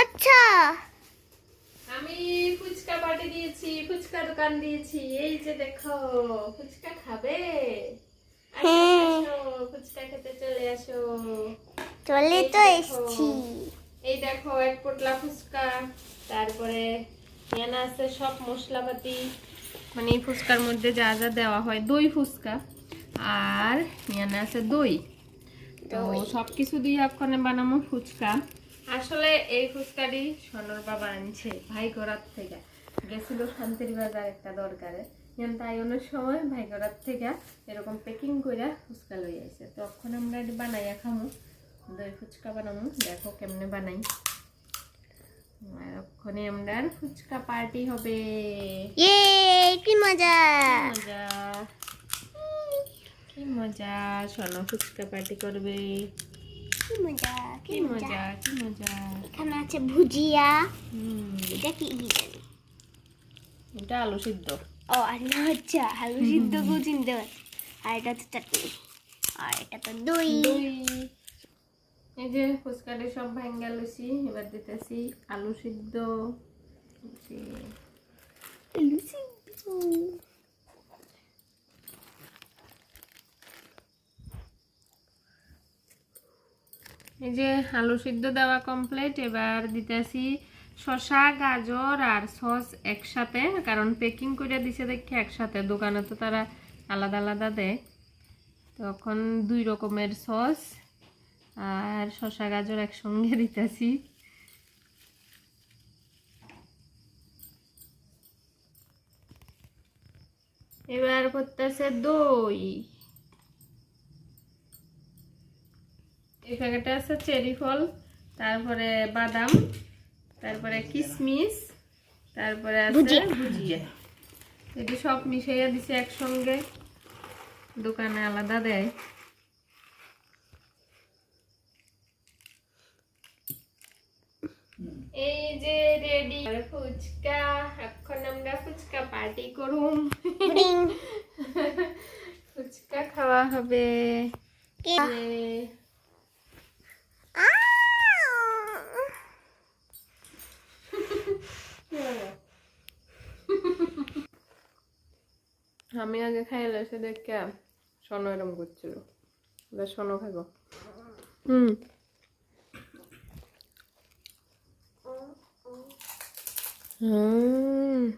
করছ আমি ফুচকা পাটি দিয়েছি ফুচকা দোকান দিয়েছি। এই যে দেখো ফুচকা খাবে? আসো, হ্যাঁ। ফুচকা খেতে চলে আসো। চলে তো এসছি। এই দেখো এক পোটলা ফুচকা তারপরে এখানে আছে সব মশলাপাতি। মানে এই ফুচকার মধ্যে যা যা দেওয়া হয় দই ফুচকা আর এখানে আছে দই। তো। সব কিছু দিয়ে ওখানে বানাবো ফুচকা। আসলে এই ফুচকাটি সোনর বাবা আনছে ভাই গড়ার থেকে। গেছিল শান্তির বাজার একটা দরকারে। যেন তাই অনেক সময় ভাই গড়ার থেকে এরকম প্যাকিং করে ফুচকা লই আইছে। তখন আমরা এটি বানাইয়া খামো। দই ফুচকা বানাবো দেখো কেমনে বানাই। ওখানে আমরা ফুচকা পার্টি হবে। কি মজা! মজা? কি মজা? সোনা ফুচকা পার্টি করবে। কি মজা কি মজা কি মজা এখানে আছে ভুজিয়া এটা কি জানি এটা আলু সিদ্ধ ও আলু সিদ্ধ কেউ চিনতে পারছি আর এটা তো চাটনি আর এটা তো দই এই যে ফুচকাটি সব ভাঙ্গা লুছি এবার দিতেছি আলু সিদ্ধ এই যে আলু সিদ্ধ দেওয়া কমপ্লিট এবার দিতেছি শসা, গাজর আর সস একসাথে, কারণ প্যাকিং করে দিছে দেখি একসাথে, দোকানে তো তারা আলাদা আলাদা দেয়। তখন দুই রকমের সস আর শসা, গাজর একসঙ্গে দিতেছি। এবার করতেছে দই। এই প্যাকেটে আছে চেরি ফল তারপরে বাদাম তারপরে কিশমিশ তারপরে আছে ভুজিয়া। ভুজিয়া। এটি সব মিশাইয়া দিছে একসঙ্গে দোকানে আলাদা দেয়। এই যে রেডি। ফুচকা এখন আমরা ফুচকা পার্টি করুম। ফুচকা খাওয়া হবে কে যে আমি আগে খাইলে এসে দেখে সোনো এরম করছিল। এবার সোনো খাব। হুম। হুম।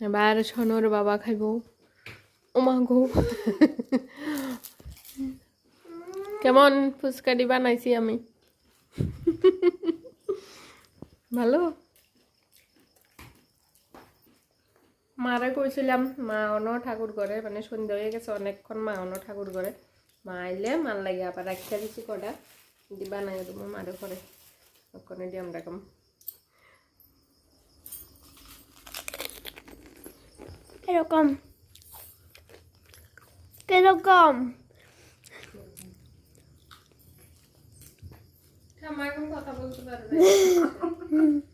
এবার সোনোর বাবা খাইব। ওমা গো। কেমন ফুচকাটি বানাইছি আমি? ভালো? মারা কইছিলাম মা অন ঠাকুর করে মানে সন্ধ্যা হয়ে গেছে অনেকক্ষণ মা অন ঠাকুর করে মা আইলে মার লাগে আবার রাখিয়া দিছি কটা দি বানাই দেবো মারে করে ওখানে দিয়ে আমরা কম এরকম কীরকম? কথা বলতে পারবে।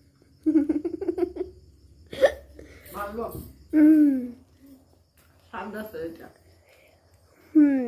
হুম সাদা এটা হুম